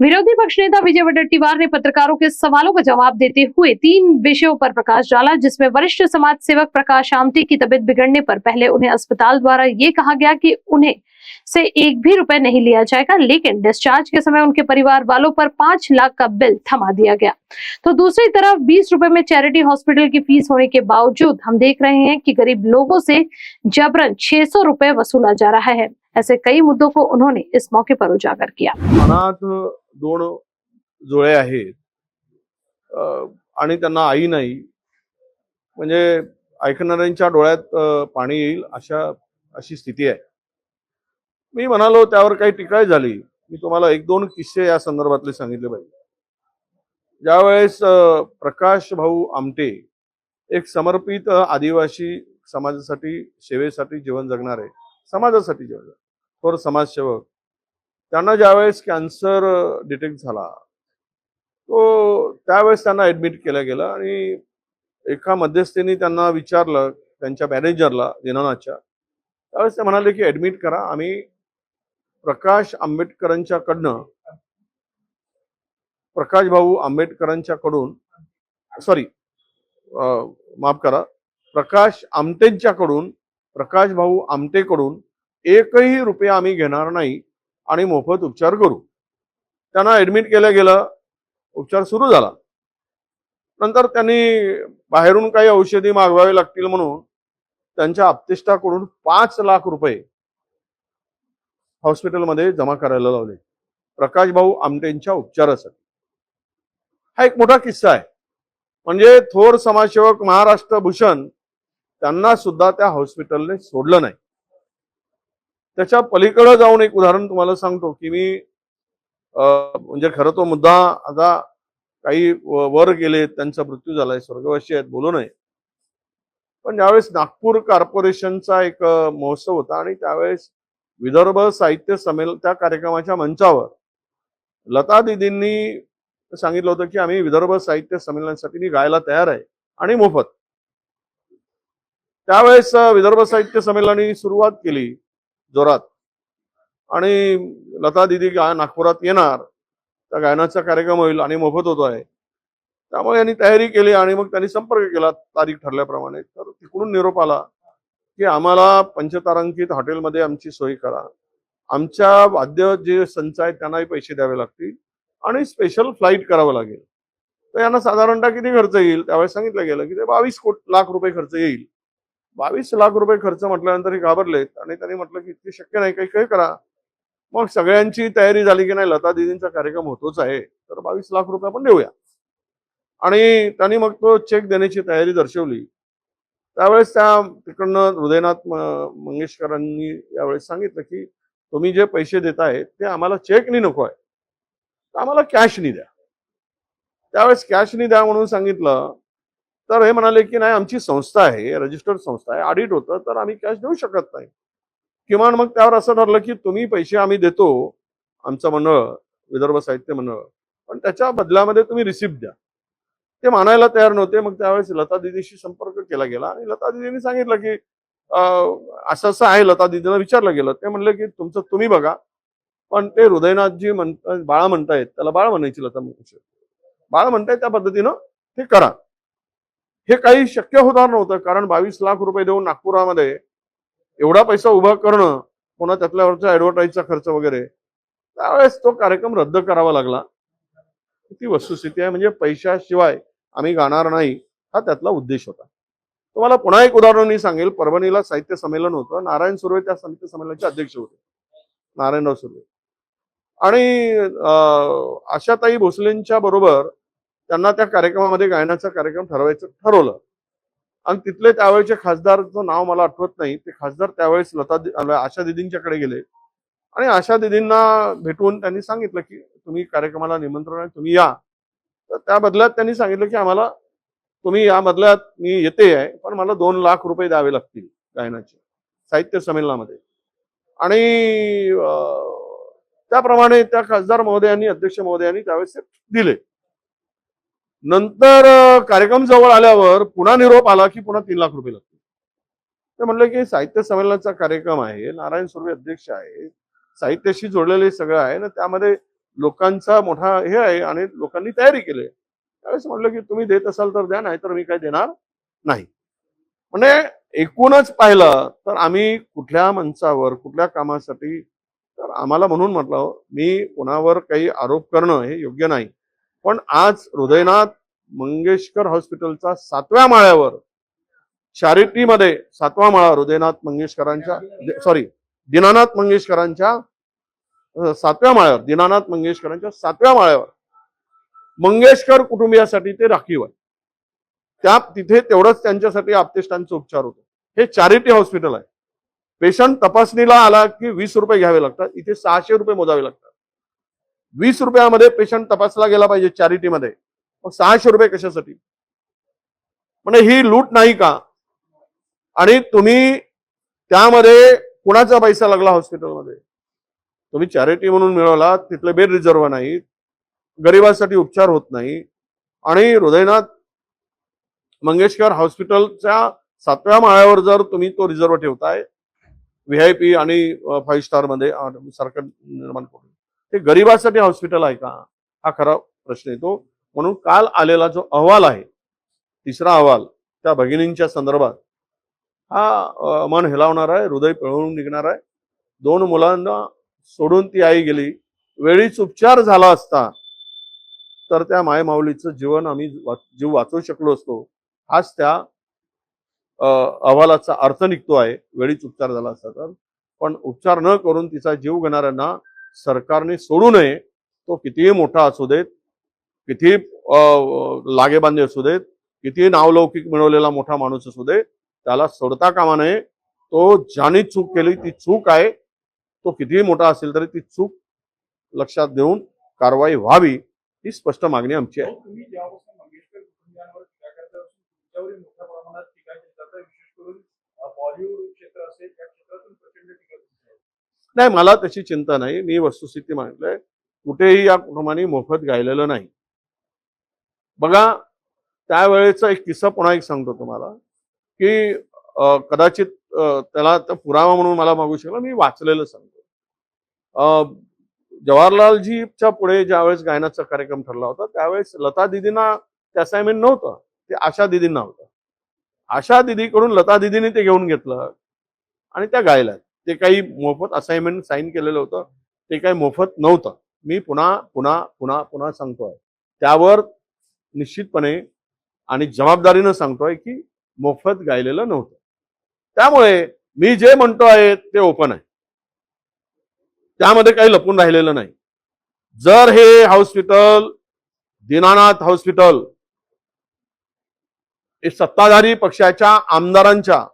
विरोधी पक्ष नेता विजय वडेट्टीवार ने पत्रकारों के सवालों का जवाब देते हुए तीन विषयों पर प्रकाश डाला, जिसमें वरिष्ठ समाज सेवक प्रकाश आमटे की तबीयत बिगड़ने पर पहले उन्हें अस्पताल द्वारा ये कहा गया कि उन्हें से एक भी रुपए नहीं लिया जाएगा, लेकिन डिस्चार्ज के समय उनके परिवार वालों पर पाँच लाख का बिल थमा दिया गया। तो दूसरी तरफ़ बीस रुपए में चैरिटी हॉस्पिटल की फ़ीस होने के बावजूद हम देख रहे हैं कि गरीब लोगों से जबरन 600 रुपए वसूला जा रहा है। ऐसे कई मुद्दों को उन्होंने इस मौके पर उजागर किया। मनात दोन जुळे आहेत. आणि त्यांना आई नाही. म्हणजे ऐकणाऱ्यांच्या डोळ्यात पाणी येईल अशा अशी स्थिती आहे. मी म्हणालो त्यावर काही टिकाई झाली. मी तुम्हाला एक दोन किस्से या संदर्भातले सांगितले पाहिजे. ज्यावेळेस प्रकाश भाऊ आमटे एक समर्पित आदिवासी समाजासाठी सेवेसाठी जीवन जगणारे समाजासाठी जीवन जगणारे, थोर समाजसेवक त्यांना ज्यावेळेस कॅन्सर डिटेक्ट झाला तो त्यावेळेस त्यांना ऍडमिट केलं गेलं आणि एका मध्यस्थीने त्यांना विचारलं त्यांच्या मॅनेजरला दिनानाथच्या त्यावेळेस ते म्हणाले की ऍडमिट करा आम्ही प्रकाश आंबेडकरांच्याकडनं प्रकाश भाऊ आंबेडकरांच्याकडून सॉरी माफ करा प्रकाश आमटेंच्याकडून प्रकाश भाऊ आमटेकडून एकही रुपया आम्ही घेणार नाही आणि मोफत उपचार करू. त्यांना ऍडमिट केलं गेलं उपचार सुरू झाला. नंतर त्यांनी बाहेरून काही औषधी मागवावी लागतील म्हणून त्यांच्या आपतिष्टाकडून पाच लाख रुपये हॉस्पिटलमध्ये जमा करायला लावले. प्रकाश भाऊ आमटेंच्या उपचारासाठी. हा एक मोठा किस्सा आहे. म्हणजे थोर समाजसेवक महाराष्ट्र भूषण त्यांना सुद्धा त्या हॉस्पिटलने सोडलं नाही. त्याच्या पलीकडे जाऊन एक उदाहरण तुम्हाला सांगतो की मी म्हणजे खरं तो मुद्दा आता काही वर गेले त्यांचा मृत्यू झालाय स्वर्गवासी आहेत बोलू नये. पण ज्यावेळेस नागपूर कॉर्पोरेशनचा एक महोत्सव होता आणि त्यावेळेस विदर्भ साहित्य संमेलन त्या कार्यक्रमाच्या मंचावर लता दिदींनी सांगितलं होतं की आम्ही विदर्भ साहित्य संमेलनासाठी मी गायला तयार आहे आणि मोफत. त्यावेळेस विदर्भ साहित्य संमेलनाने सुरुवात केली. जोरात. आणि लता दिदी गा नागपुरात येणार. त्या गायनाचा कार्यक्रम होईल आणि मोफत होतो आहे. त्यामुळे यांनी तयारी केली आणि मग त्यांनी संपर्क केला तारीख ठरल्याप्रमाणे. तर तिकडून निरोप आला की आम्हाला पंचतारांकित हॉटेलमध्ये आमची सोय करा. आमच्या वाद्य जे संच आहेत त्यांनाही पैसे द्यावे लागतील आणि स्पेशल फ्लाईट करावं लागेल. तर यांना साधारणतः किती खर्च येईल? त्यावेळेस सांगितलं गेलं की ते बावीस कोट लाख रुपये खर्च येईल. बावीस लाख रुपये खर्च म्हटल्यानंतर हे घाबरलेत आणि त्यांनी म्हटलं की इतके शक्य नाही काही काही करा. मग सगळ्यांची तयारी झाली की नाही लता दिदींचा कार्यक्रम होतोच आहे तर बावीस लाख रुपये आपण देऊया. आणि त्यांनी मग तो चेक देण्याची तयारी दर्शवली. त्यावेळेस त्या तिकडनं हृदयनाथ मंगेशकरांनी यावेळेस सांगितलं की तुम्ही जे पैसे देताय ते आम्हाला चेकनी नको आहे. तर आम्हाला कॅशनी द्या. त्यावेळेस कॅशनी द्या म्हणून सांगितलं तर हे म्हणाले की नाही आमची संस्था आहे रजिस्टर्ड संस्था आहे ऑडिट होतं तर आम्ही कॅश देऊ शकत नाही. किमान मग त्यावर असं ठरलं की तुम्ही पैसे आम्ही देतो आमचं मंडळ विदर्भ साहित्य मंडळ पण त्याच्या बदल्यामध्ये तुम्ही रिसिप्ट द्या. ते मानायला तयार नव्हते मग त्यावेळेस लता दिदीशी संपर्क केला गेला आणि लता दिदींनी सांगितलं की असं असं आहे लता दिदीला विचारलं गेलं. ते म्हणलं की तुमचं तुम्ही बघा पण ते हृदयनाथजी म्हणतात बाळा म्हणतायत त्याला बाळ म्हणायची लता मंगेशकर. बाळ म्हणतायत त्या पद्धतीनं ते करा. हे काही शक्य होणार नव्हतं कारण बावीस लाख रुपये देऊन नागपुरामध्ये एवढा पैसा उभा करणं पुन्हा त्यातल्यावरचा ऍडव्हर्टाईजचा खर्च वगैरे त्यावेळेस तो कार्यक्रम रद्द करावा लागला. ती वस्तुस्थिती आहे म्हणजे पैशाशिवाय आम्ही गाणार नाही हा त्यातला उद्देश होता. तुम्हाला पुन्हा एक उदाहरण मी सांगेल. परभणीला साहित्य संमेलन होतं. नारायण सुर्वे त्या साहित्य संमेलनाचे अध्यक्ष होते. नारायणराव सुर्वे. आणि आशाताई भोसलेंच्या बरोबर त्यांना त्या कार्यक्रमामध्ये गायनाचा कार्यक्रम ठरवायचं ठरवलं. आणि तिथले त्यावेळेचे खासदारचं नाव मला आठवत नाही ते खासदार त्यावेळेस लता आशा दिदींच्याकडे गेले. आणि आशा दिदींना भेटून त्यांनी सांगितलं की तुम्ही कार्यक्रमाला निमंत्रण आहे तुम्ही या. तर त्या बदल्यात त्यांनी सांगितलं की आम्हाला तुम्ही या बदल्यात मी येते आहे पण मला दोन लाख रुपये द्यावे लागतील गायनाचे साहित्य संमेलनामध्ये. आणि त्याप्रमाणे त्या खासदार महोदयांनी अध्यक्ष महोदयांनी त्यावेळेस दिले. नंतर कार्यक्रम जवळ आल्यावर पुन्हा निरोप आला की पुन्हा तीन लाख रुपये लागतील. ते म्हणलं की साहित्य संमेलनाचा कार्यक्रम आहे नारायण सुर्वे अध्यक्ष आहे साहित्याशी जोडलेले सगळं आहे ना त्यामध्ये लोकांचा मोठा हे आहे आणि लोकांनी तयारी केली आहे. त्यावेळेस म्हटलं की तुम्ही देत असाल तर द्या नाही तर मी काय देणार नाही. म्हणजे एकूणच पाहिलं तर आम्ही कुठल्या मंचावर कुठल्या कामासाठी तर आम्हाला म्हणून म्हटलं मी कोणावर काही आरोप करणं हे योग्य नाही. पण आज हृदयनाथ मंगेशकर हॉस्पिटलचा सातव्या माळ्यावर चॅरिटीमध्ये सातवा माळा हृदयनाथ मंगेशकरांच्या सॉरी दीनानाथ मंगेशकरांच्या सातव्या माळ्यावर दीनानाथ मंगेशकरांच्या सातव्या माळ्यावर. मंगेशकर कुटुंबियासाठी ते राखीव आहे त्या तिथे तेवढंच त्यांच्यासाठी आपतेष्टांचे उपचार होतो. हे चॅरिटी हॉस्पिटल आहे. पेशंट तपासणीला आला की वीस रुपये घ्यावे लागतात इथे सहाशे रुपये मोजावे लागतात. वीस रुपयामध्ये पेशंट तपासला गेला पाहिजे चॅरिटीमध्ये मग सहाशे रुपये कशासाठी? म्हणजे ही लूट नाही का? आणि तुम्ही त्यामध्ये कुणाचा पैसा लागला हॉस्पिटलमध्ये तुम्ही चॅरिटी म्हणून मिळवला तिथले बेड रिझर्व नाही गरिबासाठी उपचार होत नाही आणि हृदयनाथ मंगेशकर हॉस्पिटलच्या सातव्या माळ्यावर जर तुम्ही तो रिझर्व ठेवताय व्ही आय पी आणि फाईव्ह स्टारमध्ये सारखं निर्माण करून. ते गरिबासाठी हॉस्पिटल आहे का? हा खरा प्रश्न येतो. म्हणून काल आलेला जो अहवाल आहे तिसरा अहवाल त्या भगिनींच्या संदर्भात हा मन हेलावणार आहे हृदय पिळवून निघणार आहे. दोन मुलांना सोडून ती आई गेली. वेळीच उपचार झाला असता तर त्या मायमाऊलीचं जीवन आम्ही जीव वाचवू शकलो असतो. हाच त्या अहवालाचा अर्थ निघतो आहे. वेळीच उपचार झाला असता तर. पण उपचार न करून तिचा जीव घेणाऱ्यांना सरकारने सोडू नये तो कितीही मोठा असू देत कितीही लागेबांधे असू देत कितीही नावलौकिक मिळवलेला मोठा माणूस असू दे त्याला सोडता कामा नये. तो ज्याने चूक केली ती चूक आहे. तो कितीही मोठा असेल तरी ती चूक लक्षात घेऊन कारवाई व्हावी ही स्पष्ट मागणी आमची आहे. बॉलिवूड क्षेत्र असेल त्या क्षेत्रातून प्रचंड टीका केली जाते. नाही मला तशी चिंता नाही. मी वस्तुस्थिती मांडलंय. कुठेही या कुटुंबाने मोफत गायलेलं नाही. बघा त्यावेळेचा एक किस्सा पुन्हा एक सांगतो तुम्हाला की कदाचित त्याला तर पुरावा म्हणून मला मागू शकला मी वाचलेलं सांगतो. अं, जवाहरलालजीच्या पुढे ज्यावेळेस गायनाचा कार्यक्रम ठरला होता त्यावेळेस लता दिदींना ते असाइनमेंट नव्हतं. ते आशा दिदींना होतं. आशा दिदीकडून लता दिदीने ते घेऊन घेतलं आणि त्या गायल्यात. ते काही मोफत असाइनमेंट साईन केलेलं होतं. ते काही मोफत नव्हतं. मी पुन्हा पुन्हा पुन्हा पुन्हा सांगतोय. त्यावर निश्चितपणे आणि जबाबदारीनं सांगतोय की मोफत गायलेलं नव्हतं. त्यामुळे मी जे म्हणतो आहे ते ओपन आहे. त्यामध्ये काही लपून राहिलेलं नाही. जर हे हॉस्पिटल दीनानाथ हॉस्पिटल हे सत्ताधारी पक्षाच्या आमदारांच्या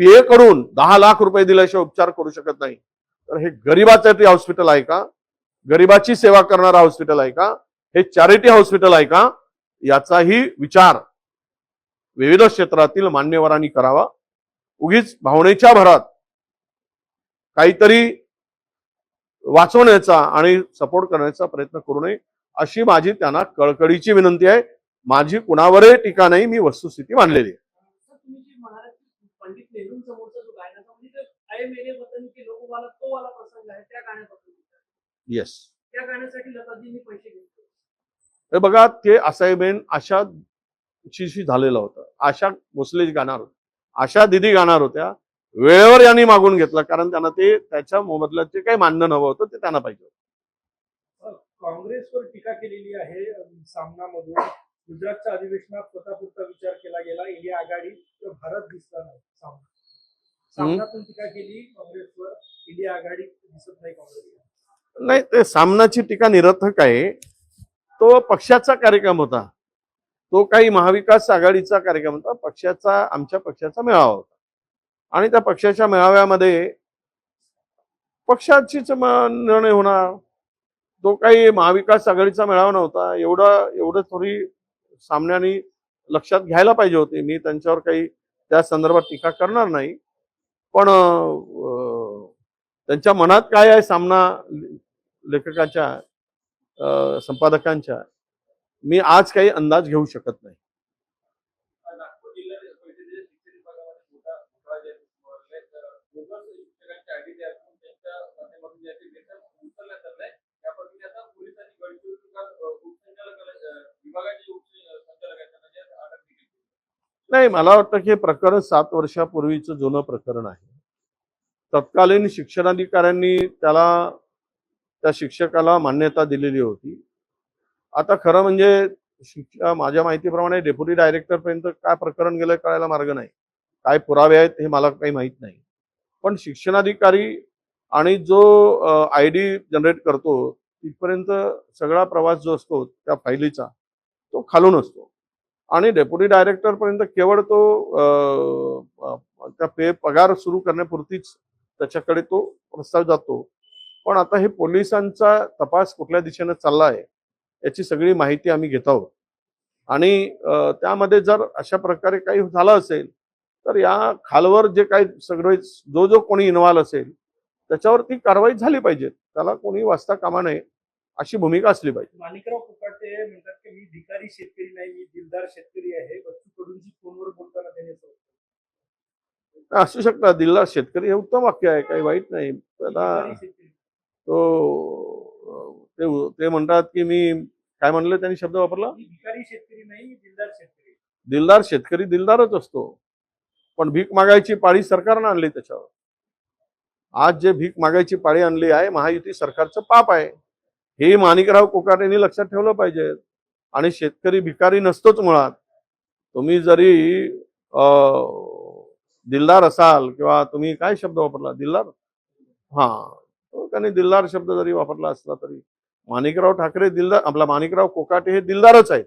पीए करून दहा लाख रुपये दिल्याशिवाय उपचार करू शकत नाही. तर हे गरिबासाठी हॉस्पिटल आहे का? गरिबाची सेवा करणारा हॉस्पिटल आहे का? हे चॅरिटी हॉस्पिटल आहे का? याचाही विचार विविध क्षेत्रातील मान्यवरांनी करावा. उगीच भावनेच्या भरात काहीतरी वाचवण्याचा आणि सपोर्ट करण्याचा प्रयत्न करू नये अशी माझी त्यांना कळकळीची विनंती आहे. माझी कुणावरही टीका नाही मी वस्तुस्थिती मांडलेली आहे सर, तुम्ही जे म्हणालात की पंडित नेहरूंसमोरचा जो गायनाचा ते आय मेरे वतन के लोक वाला तो वाला प्रसंग आहे त्या विचार. येस त्या गाण्यासाठी लताजींनी पैसे घेतले. हे बघा ते असाइनमेंट आशा शी झालेलं होतं. आशा भोसले गाणार होत्या आशा दिदी गाणार होत्या. वेळेवर यांनी मागून घेतलं कारण त्यांना ते त्याच्या मोबदल्यात जे काही मानणं हवं होतं ते त्यांना पाहिजे होतं. काँग्रेसवर टीका केलेली आहे सामनामधून. गुजरातच्या अधिवेशनात स्वतःपुरता विचार केला गेला. इंडिया आघाडी भारत दिसला नाही सामना. सामनातून टीका केली काँग्रेसवर. इंडिया आघाडी दिसत नाही काँग्रेसला. नाही ते सामनाची टीका निरर्थक आहे. तो पक्षाचा कार्यक्रम होता. तो काही महाविकास आघाडीचा कार्यक्रम होता. पक्षाचा आमच्या पक्षाचा मेळावा होता. आणि त्या पक्षाच्या मेळाव्यामध्ये पक्षाचीच निर्णय होणार. तो काही महाविकास आघाडीचा मेळावा नव्हता. एवढं एवढं थोडी सामन्याने लक्षात घ्यायला पाहिजे होते. मी त्यांच्यावर काही त्या संदर्भात टीका करणार नाही. पण त्यांच्या मनात काय आहे सामना लेखकाच्या संपादकांच्या? मी आज काही अंदाज घेऊ शकत नाही. विभागाच्या नाही मला वाटतं की हे प्रकरण सात वर्षापूर्वीचं जुनं प्रकरण आहे. तत्कालीन शिक्षणाधिकाऱ्यांनी त्याला त्या शिक्षकाला मान्यता दिलेली होती. आता खरं म्हणजे शिक्षा माझ्या माहितीप्रमाणे डेप्युटी डायरेक्टर पर्यंत काय प्रकरण गेलं कळायला मार्ग नाही. काय पुरावे आहेत हे मला काही माहीत नाही. पण शिक्षणाधिकारी आणि जो आय डी जनरेट करतो तिथपर्यंत सगळा प्रवास जो असतो त्या फायलीचा तो खालून असतो. आणि डेप्युटी डायरेक्टरपर्यंत केवळ तो त्या पे पगार सुरू करण्यापुरतीच त्याच्याकडे तो प्रस्ताव जातो. पण आता हे पोलिसांचा तपास कुठल्या दिशेने चालला आहे याची सगळी माहिती आम्ही घेत आहोत. आणि त्यामध्ये जर अशा प्रकारे काही झालं असेल तर या खालवर जे काही सगळे जो जो कोणी इन्व्हॉल्व असेल त्याच्यावर ती कारवाई झाली पाहिजे. त्याला कोणी वाचता कामा नये अशी भूमिका असली पाहिजे. माणिकराव म्हणतात की मी भिकारी शेतकरी नाही मी दिलदार शेतकरी आहे. बच्चू कडूंची फोनवर बोलताना त्याने असं शकतात दिल्ला शेतकरी हे उत्तम वाक्य आहे. काही वाईट नाही. आता. तो ते ते म्हणतात की मी काय म्हणलं त्यांनी शब्द वापरला? मी भिकारी शेतकरी नाही मी दिलदार शेतकरी. दिलदार शेतकरी दिलदारच असतो. पण भीक मागायची पाळी सरकारनं आणली त्याच्यावर. आज जे भीक मागायची पाळी आणली आहे महायुती सरकारचं पाप आहे. हे माणिकराव कोकाटेंनी लक्षात ठेवलं पाहिजे. आणि शेतकरी भिकारी नसतोच मुळात. तुम्ही जरी दिलदार असाल किंवा तुम्ही काय शब्द वापरला? दिलदार? हा. त्यांनी दिलदार शब्द जरी वापरला असला तरी. माणिकराव ठाकरे दिलदार आपला माणिकराव कोकाटे हे दिलदारच आहेत.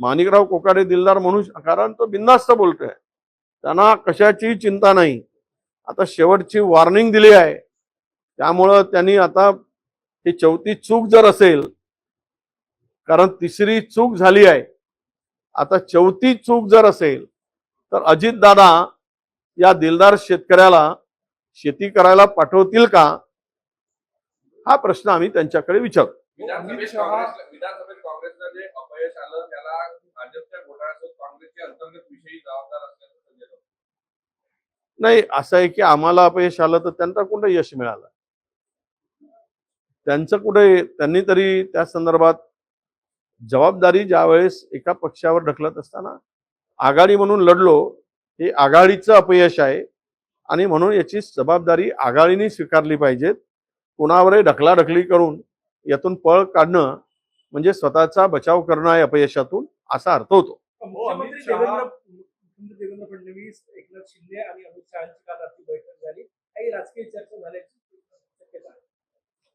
माणिकराव कोकाटे दिलदार म्हणून कारण तो बिंदास्त बोलतोय. त्यांना कशाची चिंता नाही. आता शेवटची वॉर्निंग दिली आहे. त्यामुळं त्यांनी आता ही चौथी चूक जर असेल कारण तिसरी चूक झाली आहे. आता चौथी चूक जर असेल तर अजितदादा या दिलदार शेतकऱ्याला शेती करायला पाठवतील का? हा प्रश्न आम्ही त्यांच्याकडे विचारतो अमित विधानसभेत शहा- काँग्रेस विधानसभेत काँग्रेसला जे अपयश आलं त्याला भाजपच्या घोटाळ्यासोबत काँग्रेसचे अंतर्गत विषयी जबाबदार असल्याचं संजय राऊत. नाही असं आहे की आम्हाला अपयश आलं तर त्यांना कुठं यश मिळालं? त्यांचं कुठे त्यांनी तरी त्या संदर्भात जबाबदारी ज्यावेळेस एका पक्षावर ढकलत असताना आघाडी म्हणून लढलो हे आघाडीचं अपयश आहे. आणि म्हणून याची जबाबदारी आघाडीने स्वीकारली पाहिजेत. कुणावरही ढकलाढकली करून यातून पळ काढणं म्हणजे स्वतःचा बचाव करणं आहे अपयशातून असा अर्थ होतो. मुख्यमंत्री अमित शहा- देवेंद्र मुख्यमंत्री देवेंद्र फडणवीस एकनाथ शिंदे आणि अमित शहाची काल रात्री बैठक झाली. काही राजकीय चर्चा झाल्याची शक्यता आहे.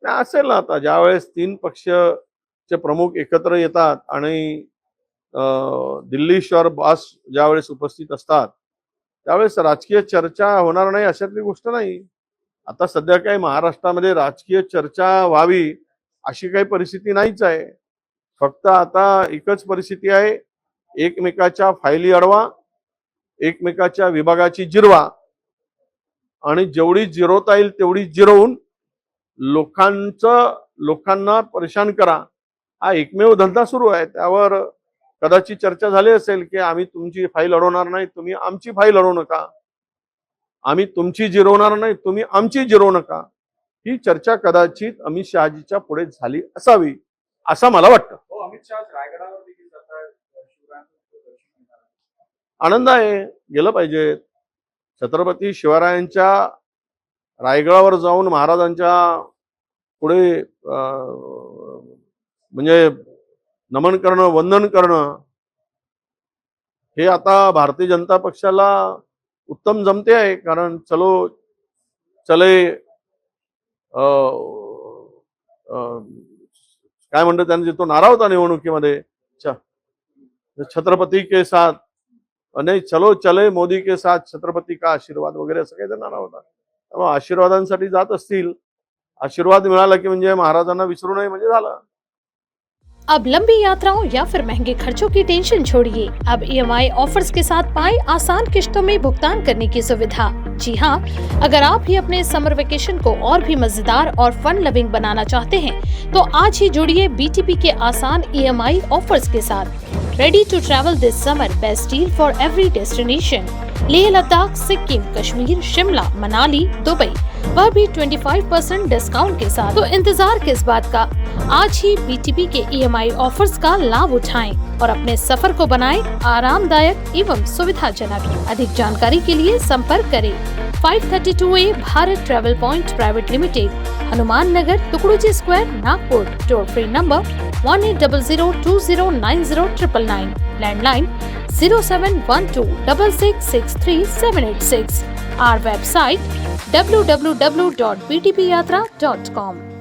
त्या असेल ना आता. ज्यावेळेस तीन चे प्रमुख एकत्र येतात आणि दिल्ली शहर बास ज्यावेळेस उपस्थित असतात त्यावेळेस राजकीय चर्चा होणार नाही अशातली गोष्ट नाही. आता सध्या काही महाराष्ट्रामध्ये राजकीय चर्चा व्हावी अशी काही परिस्थिती नाहीच आहे. फक्त आता एकच परिस्थिती आहे एकमेकाच्या फायली अडवा एकमेकाच्या विभागाची जिरवा आणि जेवढी जिरवता येईल तेवढी जिरवून लोकांचं लोकांना परेशान करा. हा एकमेव धंदा सुरू आहे. त्यावर कदाचित चर्चा झाली असेल की आम्ही तुमची फाईल अडवणार नाही तुम्ही आमची फाईल अडवू नका. आम्ही तुमची जिरवणार नाही तुम्ही आमची जिरवू नका. ही चर्चा कदाचित अमित शहाजीच्या पुढे झाली असावी असं मला वाटतं. हो. आनंद आहे गेलं पाहिजे. छत्रपती शिवरायांच्या रायगडावर जाऊन महाराजांच्या पुढे म्हणजे नमन करणं वंदन करणं हे आता भारतीय जनता पक्षाला उत्तम जमते आहे. कारण चलो चले काय म्हणतात त्यांनी तो नारा होता निवडणुकीमध्ये. छत्रपती के साथ नाही चलो चले मोदी के साथ छत्रपती का आशीर्वाद वगैरे असं काही नारा होता त्यामुळे आशीर्वादांसाठी जात असतील. आशीर्वाद मिळाला की म्हणजे महाराजांना विसरू नये म्हणजे झालं. अब लंबी यात्राओं या फिर महँगे खर्चों की टेंशन छोड़िए। अब ईएमआई ऑफर्स के साथ पाए आसान किश्तों में भुगतान करने की सुविधा। जी हाँ अगर आप भी अपने समर वेकेशन को और भी मज़ेदार और फन लविंग बनाना चाहते हैं तो आज ही जुड़िए बीटीपी के आसान ईएमआई ऑफर्स के साथ। Ready to travel this summer best deal for every destination Leh Ladakh, Sikkim, Kashmir, Shimla, Manali, Dubai. वह भी 25% डिस्काउंट के साथ। तो इंतज़ार किस बात का? आज ही बीटीपी के ईएमआई ऑफर्स का लाभ उठाएँ और अपने सफ़र को बनाएँ आरामदायक एवं सुविधाजनक। अधिक जानकारी के लिए संपर्क करें 532 A Bharat travel point private limited Hanuman Nagar Tukdoji square Nagpur. Toll free number one eight double zero two zero nine zero triple nine. Landline zero seven one two double six six three seven eight six. Our website www.btpyatra.com